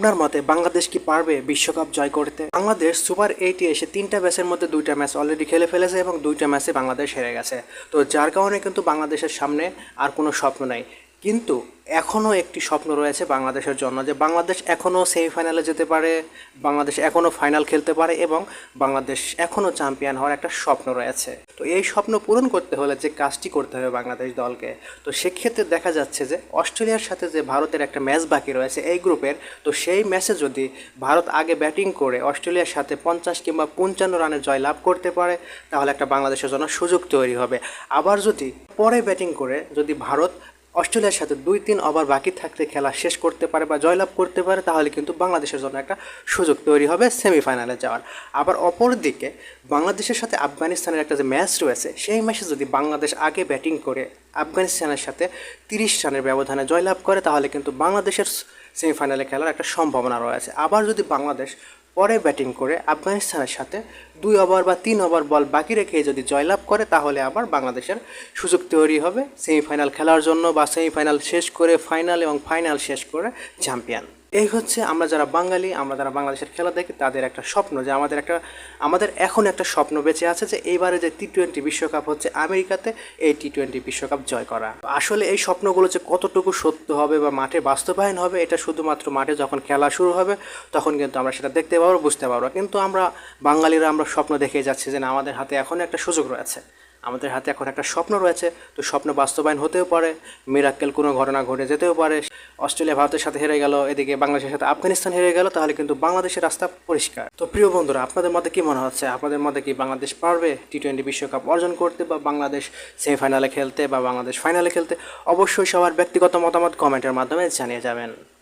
আপনার মতে বাংলাদেশ কি পারবে বিশ্বকাপ জয় করতে? বাংলাদেশ সুপার এইটে এসে তিনটা ম্যাচের মধ্যে দুইটা ম্যাচ অলরেডি খেলে ফেলেছে এবং দুইটা ম্যাচে বাংলাদেশ হেরে গেছে। তো যার কারণে কিন্তু বাংলাদেশের সামনে আর কোনো স্বপ্ন নাই। কিন্তু এখনও একটি স্বপ্ন রয়েছে বাংলাদেশের জন্য যে বাংলাদেশ এখনও সেমিফাইনালে যেতে পারে, বাংলাদেশ এখনও ফাইনাল খেলতে পারে এবং বাংলাদেশ এখনও চ্যাম্পিয়ন হওয়ার একটা স্বপ্ন রয়েছে। তো এই স্বপ্ন পূরণ করতে হলে যে কাজটি করতে হবে বাংলাদেশ দলকে। তো সেক্ষেত্রে দেখা যাচ্ছে যে অস্ট্রেলিয়ার সাথে যে ভারতের একটা ম্যাচ বাকি রয়েছে এই গ্রুপের তো সেই ম্যাচে যদি ভারত আগে ব্যাটিং করে, অস্ট্রেলিয়ার সাথে পঞ্চাশ কিংবা পঞ্চান্ন রানে জয় লাভ করতে পারে, তাহলে একটা বাংলাদেশের জন্য সুযোগ তৈরি হবে। আবার যদি পরে ব্যাটিং করে, যদি ভারত অস্ট্রেলিয়ার সাথে দুই তিন ওভার বাকি থাকতে খেলা শেষ করতে পারে বা জয়লাভ করতে পারে, তাহলে কিন্তু বাংলাদেশের জন্য একটা সুযোগ তৈরি হবে সেমিফাইনালে যাওয়ার। আবার অপরদিকে বাংলাদেশের সাথে আফগানিস্তানের একটা যে ম্যাচ রয়েছে, সেই ম্যাচে যদি বাংলাদেশ আগে ব্যাটিং করে, আফগানিস্তানের সাথে তিরিশ রানের ব্যবধানে জয়লাভ করে, তাহলে কিন্তু বাংলাদেশের সেমিফাইনালে খেলার একটা সম্ভাবনা রয়েছে। আবার যদি বাংলাদেশ পরে ব্যাটিং করে আফগানিস্তানের সাথে দুই ওভার বা তিন ওভার বল বাকি রেখে যদি জয়লাভ করে, তাহলে আবার বাংলাদেশের সুযোগ তৈরি হবে। সেমিফাইনাল খেলার জন্য বা সেমিফাইনাল শেষ করে ফাইনাল এবং ফাইনাল শেষ করে চ্যাম্পিয়ন। এই হচ্ছে আমরা যারা বাঙালি, আমরা যারা বাংলাদেশের খেলা দেখি, তাদের একটা স্বপ্ন যে আমাদের একটা, আমাদের এখন একটা স্বপ্ন বেঁচে আছে যে এইবারে যে টি টোয়েন্টি বিশ্বকাপ হচ্ছে আমেরিকাতে, এই টি টোয়েন্টি বিশ্বকাপ জয় করা। আসলে এই স্বপ্নগুলো যে কতটুকু সত্য হবে বা মাঠে বাস্তবায়ন হবে, এটা শুধুমাত্র মাঠে যখন খেলা শুরু হবে, তখন কিন্তু আমরা সেটা দেখতে পারব বুঝতে পারব। কিন্তু আমরা বাঙালিরা আমরা স্বপ্ন দেখে যাচ্ছি যে না, আমাদের হাতে এখন একটা সুযোগ রয়েছে। আমাদের হাতে এখন একটা স্বপ্ন রয়েছে। তো স্বপ্ন বাস্তবায়ন হতেও পারে, মিরাক্কেল কোনো ঘটনা ঘটে যেতেও পারে। অস্ট্রেলিয়া ভারতের সাথে হেরে গেল, এদিকে বাংলাদেশের সাথে আফগানিস্তান হেরে গেল, তাহলে কিন্তু বাংলাদেশের রাস্তা পরিষ্কার। তো প্রিয় বন্ধুরা, আপনাদের মধ্যে কি মনে হচ্ছে? আপনাদের মধ্যে কি বাংলাদেশ পারবে টি টোয়েন্টি বিশ্বকাপ অর্জন করতে বা বাংলাদেশ সেমিফাইনালে খেলতে বা বাংলাদেশ ফাইনালে খেলতে? অবশ্যই সবার ব্যক্তিগত মতামত কমেন্টের মাধ্যমে জানিয়ে যাবেন।